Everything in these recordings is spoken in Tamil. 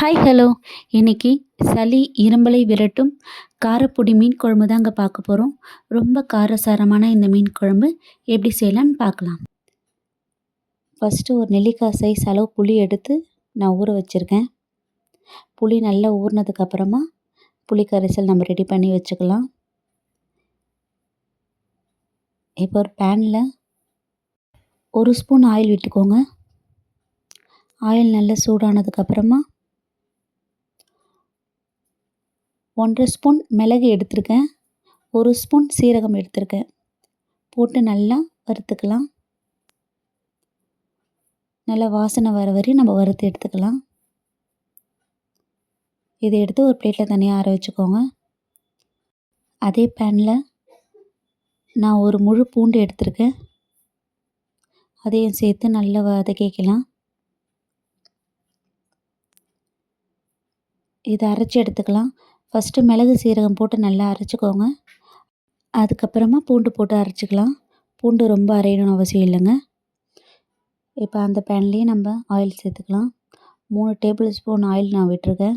ஹாய் ஹலோ இன்னைக்கு சளி இரும்பலை விரட்டும் காரப்பொடி மீன் குழம்பு தாங்க பார்க்க போகிறோம் ரொம்ப காரசாரமான இந்த மீன் குழம்பு. எப்படி செய்யலான்னு பார்க்கலாம். ஃபஸ்ட்டு ஒரு நெல்லிக்காய் சைஸ் அளவு புளி எடுத்து நான் ஊற வச்சுருக்கேன். புளி நல்லா ஊறினதுக்கப்புறமா புளி கரைசல் நம்ம ரெடி பண்ணி வச்சுக்கலாம். இப்போ ஒரு பேனில் ஒரு ஸ்பூன் ஆயில் விட்டுக்கோங்க. ஆயில் நல்லா சூடானதுக்கப்புறமா ஒன்றரை ஸ்பூன் மிளகு எடுத்திருக்கேன். ஒரு ஸ்பூன் சீரகம் எடுத்திருக்கேன். போட்டு நல்லா வறுத்துக்கலாம். நல்லா வாசனை வர வரையும் நம்ம வறுத்து எடுத்துக்கலாம். இதை எடுத்து ஒரு பிளேட்டில் தனியாக ஆற வச்சுக்கோங்க. அதே பேனில் நான் ஒரு முழு பூண்டு எடுத்திருக்கேன். அதையும் சேர்த்து நல்லா வதக்கிக்கலாம். இதை அரைச்சி எடுத்துக்கலாம். ஃபஸ்ட்டு மிளகு சீரகம் போட்டு நல்லா அரைச்சிக்கோங்க. அதுக்கப்புறமா பூண்டு போட்டு அரைச்சிக்கலாம். பூண்டு ரொம்ப அரையணும்னு அவசியம் இல்லைங்க. இப்போ அந்த பேன்லேயே நம்ம ஆயில் சேர்த்துக்கலாம். மூணு டேபிள் ஸ்பூன் ஆயில் நான் விட்டுருக்கேன்.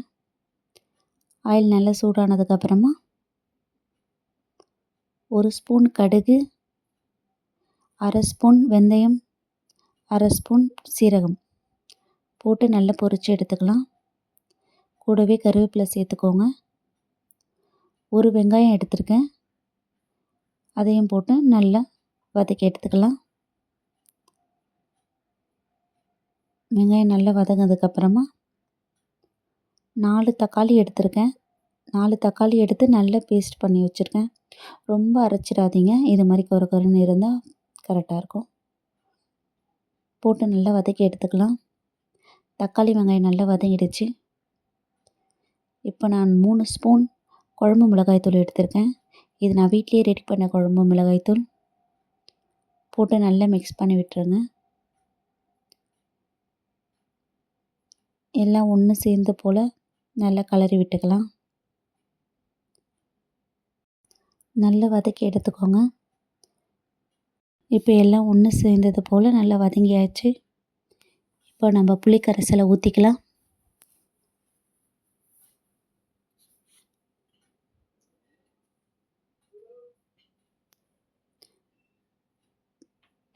ஆயில் நல்லா சூடானதுக்கப்புறமா ஒரு ஸ்பூன் கடுகு அரை ஸ்பூன் வெந்தயம் அரை ஸ்பூன் சீரகம் போட்டு நல்லா பொரித்து எடுத்துக்கலாம். கூடவே கருவேப்பிலை சேர்த்துக்கோங்க. ஒரு வெங்காயம் எடுத்திருக்கேன். அதையும் போட்டு நல்லா வதக்கி எடுத்துக்கலாம். வெங்காயம் நல்லா வதங்கினதுக்கப்புறமா நாலு தக்காளி எடுத்திருக்கேன். நாலு தக்காளி எடுத்து நல்லா பேஸ்ட் பண்ணி வச்சுருக்கேன். ரொம்ப அரைச்சிடாதீங்க. இது மாதிரி கொர கொரன்னு இருந்தால் கரெக்டாக இருக்கும். போட்டு நல்லா வதக்கி எடுத்துக்கலாம். தக்காளி வெங்காயம் நல்லா வதங்கிடுச்சு. இப்போ நான் மூணு ஸ்பூன் குழம்பு மிளகாய்த்தூள் எடுத்திருக்கேன். இது நான் வீட்லேயே ரெடி பண்ண குழம்பு மிளகாய்த்தூள் போட்டு நல்லா மிக்ஸ் பண்ணி விட்டுருங்க. எல்லாம் ஒன்று சேர்ந்து போல் நல்லா கலரி விட்டுக்கலாம். நல்லா வதக்கி எடுத்துக்கோங்க. இப்போ எல்லாம் ஒன்று சேர்ந்தது போல் நல்லா வதங்கியாச்சு. இப்போ நம்ம புளிக்கரைசலை ஊற்றிக்கலாம்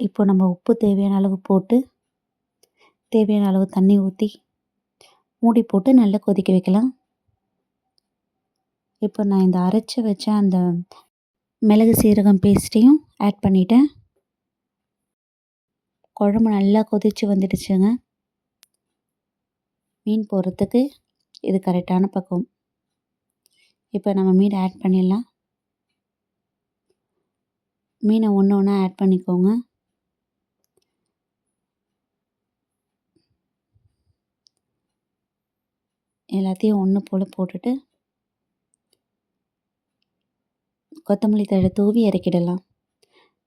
இப்போ நம்ம உப்பு தேவையான அளவு போட்டு தேவையான அளவு தண்ணி ஊற்றி மூடி போட்டு நல்லா கொதிக்க வைக்கலாம். இப்போ நான் இந்த அரைச்சி வச்ச அந்த மிளகு சீரகம் பேஸ்ட்டையும் ஆட் பண்ணிட்டேன். குழம்பு நல்லா கொதித்து வந்துடுச்சுங்க. மீன் போடுறதுக்கு இது கரெக்டான பக்கம் இப்போ நம்ம மீன் ஆட் பண்ணிடலாம். மீனை ஒன்று ஒன்றா ஆட் பண்ணிக்கோங்க. எல்லாத்தையும் ஒன்று போல் போட்டுட்டு கொத்தமல்லி தழை தூவி இறக்கிடலாம்.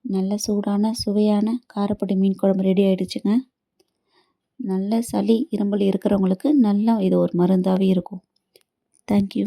நல்ல சூடான சுவையான காரப்பொடி மீன் குழம்பு ரெடி ஆகிடுச்சுங்க நல்ல சளி இரும்பல் இருக்கிறவங்களுக்கு நல்லா இது ஒரு மருந்தாகவே இருக்கும். தேங்க்யூ